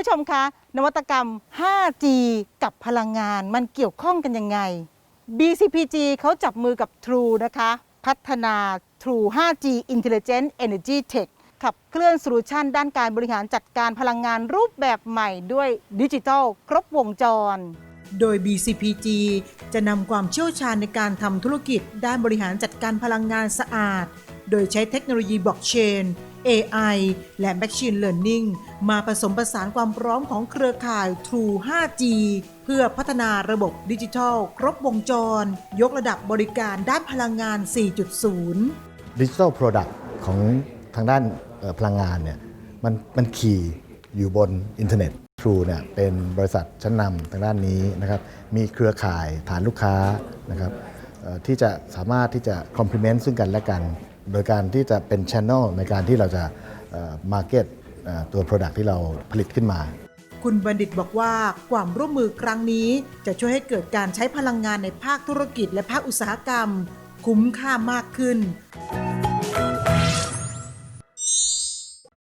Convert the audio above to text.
ผู้ชมคะ นวัตกรรม 5G กับพลังงาน มันเกี่ยวข้องกันยังไง BCPG เขาจับมือกับ True นะคะ พัฒนา True 5G Intelligent Energy Tech ขับเคลื่อนโซลูชันด้านการบริหารจัดการพลังงานรูปแบบใหม่ด้วยดิจิทัลครบวงจร โดย BCPG จะนำความเชี่ยวชาญในการทำธุรกิจด้านบริหารจัดการพลังงานสะอาด โดยใช้เทคโนโลยีบล็อกเชน AI และ Machine Learning มาผสมผสานความพร้อมของเครือข่าย True 5G เพื่อพัฒนาระบบดิจิทัล ครบวงจร ยกระดับบริการด้านพลังงาน 4.0ดิจิทัลโปรดักต์ของทางด้านพลังงานเนี่ยมันมันขี่อยู่บนอินเทอร์เน็ต True เนี่ยเป็นบริษัทชั้นนำทางด้านนี้นะครับมีเครือข่ายฐานลูกค้านะครับที่จะสามารถที่จะ complement ซึ่งกันและกัน โดยการที่จะเป็น channel ในการที่เราจะมาร์เก็ตตัว Product ที่เราผลิตขึ้นมา คุณบัณฑิตบอกว่าความร่วมมือครั้งนี้จะช่วยให้เกิดการใช้พลังงานในภาคธุรกิจและภาคอุตสาหกรรม คุ้มค่ามากขึ้น